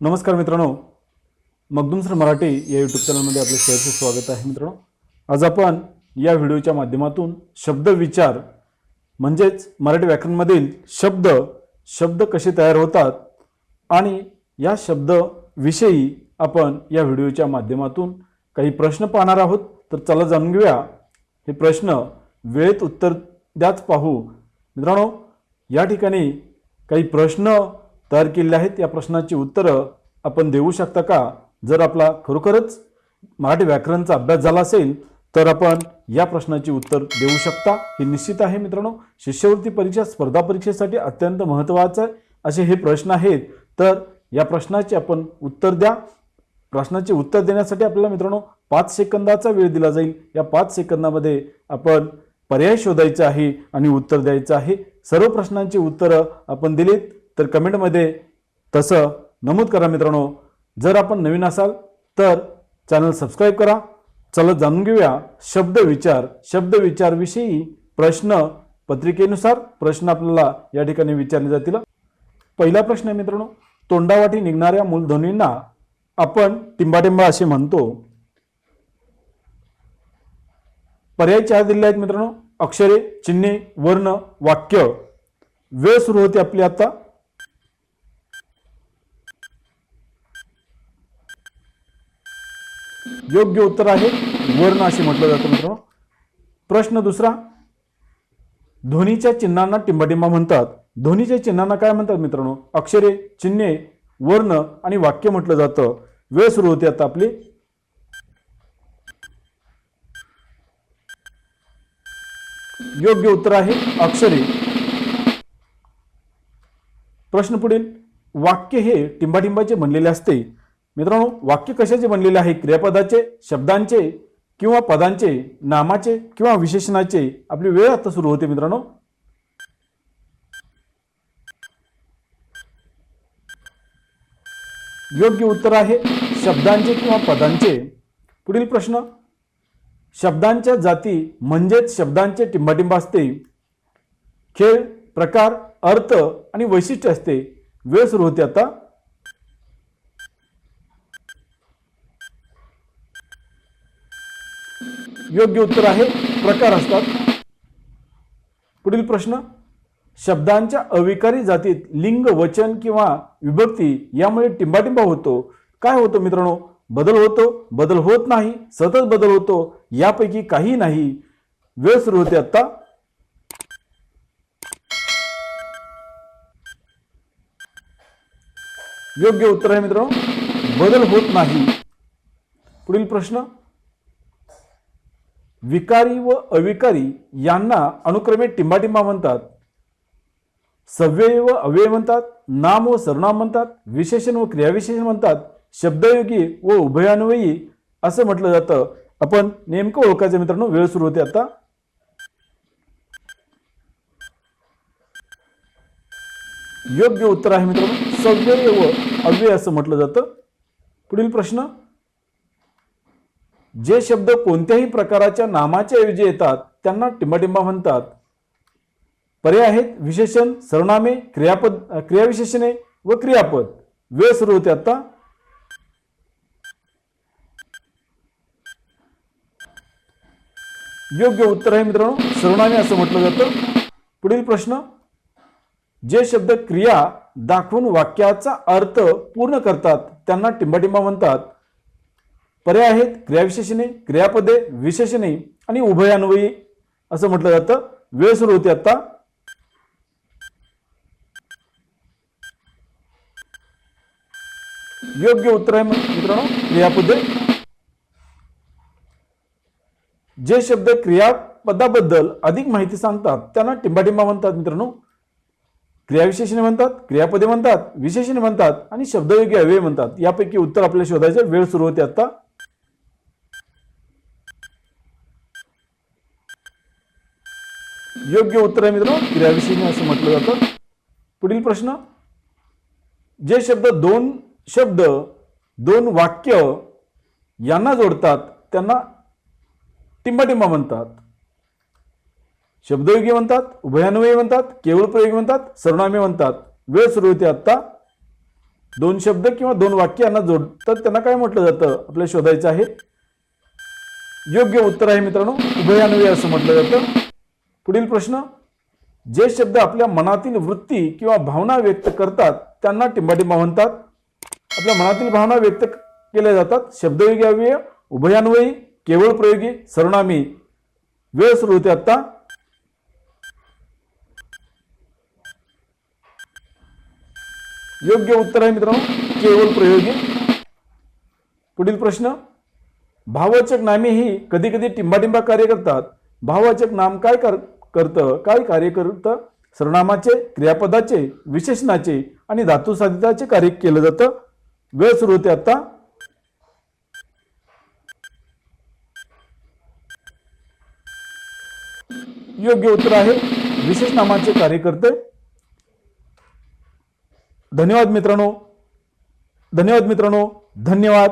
नमस्कार मित्रांनो. मगदूम सर मराठी या यूट्यूब चॅनलमध्ये आपलं शेअरचं स्वागत आहे मित्रांनो. आज आपण या व्हिडिओच्या माध्यमातून शब्द विचार म्हणजेच मराठी व्याकरणमधील शब्द शब्द कसे तयार होतात आणि या शब्द विषयी आपण या व्हिडिओच्या माध्यमातून काही प्रश्न पाहणार आहोत. तर चला जाणून घेऊया. हे प्रश्न वेळेत उत्तर द्याच पाहू. मित्रांनो या ठिकाणी काही प्रश्न तयार केलेले आहेत. या प्रश्नाची उत्तरं आपण देऊ शकता का? जर आपला खरोखरच मराठी व्याकरणचा अभ्यास झाला असेल तर आपण या प्रश्नाची उत्तर देऊ शकता. हे निश्चित आहे मित्रांनो. शिष्यवृत्ती परीक्षा स्पर्धा परीक्षेसाठी अत्यंत महत्त्वाचं आहे. असे हे प्रश्न आहेत. तर या प्रश्नाचे आपण उत्तर द्या. प्रश्नाचे उत्तर देण्यासाठी आपल्याला मित्रांनो पाच सेकंदाचा वेळ दिला जाईल. या पाच सेकंदामध्ये आपण पर्याय शोधायचा आहे आणि उत्तर द्यायचं आहे. सर्व प्रश्नांची उत्तरं आपण दिलीत. तर कमेंटमध्ये तसं नमूद करा मित्रांनो. जर आपण नवीन असाल तर चॅनल सबस्क्राईब करा. चला जाणून घेऊया शब्द विचार. शब्द विचारविषयी प्रश्न पत्रिकेनुसार प्रश्न आपल्याला या ठिकाणी विचारले जातील. पहिला प्रश्न आहे मित्रांनो तोंडावाटी निघणाऱ्या मूलध्वनींना आपण टिंबाटिंबा असे म्हणतो. पर्याय चार दिले आहेत मित्रांनो अक्षरे चिन्हे वर्ण वाक्य. वेळ सुरू होते आपली आता. योग्य उत्तर आहे. वर्ण असे म्हटलं जातं मित्रांनो. प्रश्न दुसरा ध्वनीच्या चिन्हांना टिंबाटिंबा म्हणतात. ध्वनीच्या चिन्हांना काय म्हणतात मित्रांनो? अक्षरे चिन्हे वर्ण आणि वाक्य म्हटलं जातं. वेळ सुरू होते आता आपली. योग्य उत्तर आहे अक्षरे. प्रश्न पुढील वाक्य हे टिंबाटिंबाचे बनलेले असते. मित्रांनो वाक्य कशाचे बनलेले आहे? क्रियापदाचे शब्दांचे किंवा पदांचे नामाचे किंवा विशेषणाचे? आपली वेळ आता सुरू होते मित्रांनो. योग्य उत्तर आहे शब्दांचे किंवा पदांचे. पुढील प्रश्न. शब्दांच्या जाती म्हणजेच शब्दांचे टिंबाटिंब असते. खेळ प्रकार अर्थ आणि वैशिष्ट्य असते. वेळ सुरू होते आता. योग्य उत्तर आहे. प्रकार असतात. पुढील प्रश्न शब्दांच्या अविकारी जातीत लिंग वचन किंवा विभक्ती यामुळे टिंबाटिंबा होतो. काय होतं मित्रांनो? बदल होतो बदल होत नाही सतत बदल होतो यापैकी काही नाही. वेळ सुरू होते आत्ता. योग्य उत्तर आहे मित्रांनो बदल होत नाही. पुढील प्रश्न विकारी व अविकारी यांना अनुक्रमे टिंबाटिंबा म्हणतात. सव्यय व अव्यय म्हणतात. नाम व सर्वनाम म्हणतात. विशेषण व क्रियाविशेषण म्हणतात. शब्दयोगी व उभयान्वयी असं म्हटलं जातं. आपण नेमकं ओळखायचं मित्रांनो. वेळ सुरू होते आता. योग्य उत्तर आहे मित्रांनो. सव्यय व अव्यय असं म्हटलं जातं. पुढील प्रश्न. जे शब्द कोणत्याही प्रकाराच्या नामाच्या ऐवजी येतात त्यांना टिंबाटिंबा म्हणतात. पर्याय आहेत विशेषण सर्वनामे क्रियापद क्रियाविशेषणे व क्रियापद. वेळ सुरू होते आता. योग्य उत्तर आहे मित्रांनो सर्वनामे असं म्हटलं जातं. पुढील प्रश्न. जे शब्द क्रिया दाखवून वाक्याचा अर्थ पूर्ण करतात त्यांना टिंबाटिंबा म्हणतात. पर्याय आहेत क्रियाविशेषणे क्रियापदे विशेषणे आणि उभयान्वयी असं म्हटलं जातं. वेळ सुरू होते आता योग्य उत्तर आहे मित्रांनो क्रियापदे. जे शब्द क्रियापदाबद्दल अधिक माहिती सांगतात त्यांना टिंबाटिंबा म्हणतात मित्रांनो. क्रियाविशेषणे म्हणतात क्रियापदे म्हणतात विशेषणे म्हणतात आणि शब्दयोगी अव्यय म्हणतात. यापैकी उत्तर आपल्याला शोधायचे वेळ सुरू होते आता योग्य उत्तर आहे मित्रांनो क्रियाविशेषणे असं म्हटलं जातं. पुढील प्रश्न जे शब्द दोन शब्द दोन वाक्य यांना जोडतात त्यांना टिंबाटिंबा म्हणतात. शब्दयोगी म्हणतात उभयान्वयी म्हणतात केवळ प्रयोगी म्हणतात सर्वनामे म्हणतात. वेळ सुरू होते आत्ता. दोन शब्द किंवा दोन वाक्य यांना जोडतात त्यांना काय म्हटलं जातं? आपल्याला शोधायचं आहे. योग्य उत्तर आहे मित्रांनो उभयान्वयी असं म्हटलं जातं. पुढील प्रश्न जे शब्द आपल्या मनातील वृत्ती किंवा भावना व्यक्त करतात त्यांना टिंबाटिंबा म्हणतात. आपल्या मनातील भावना व्यक्त केल्या जातात. शब्दयोगी अव्यय उभयान्वयी केवळ प्रयोगी सर्वनामी. वेळ सुरू होते आत्ता. योग्य उत्तर आहे मित्रांनो केवळ प्रयोगी. पुढील प्रश्न भाववाचक नामे ही कधी कधी टिंबाटिंबा कार्य करतात. भाववाचक नाम काय कर करतं काय कार्य करतं सर्वनामाचे क्रियापदाचे विशेषणाचे आणि धातुसाधिताचे कार्य केलं जातं. वेळ सुरू होते आता. योग्य उत्तर आहे. विशेष नामाचे कार्य करते. धन्यवाद मित्रांनो. धन्यवाद मित्रांनो. धन्यवाद.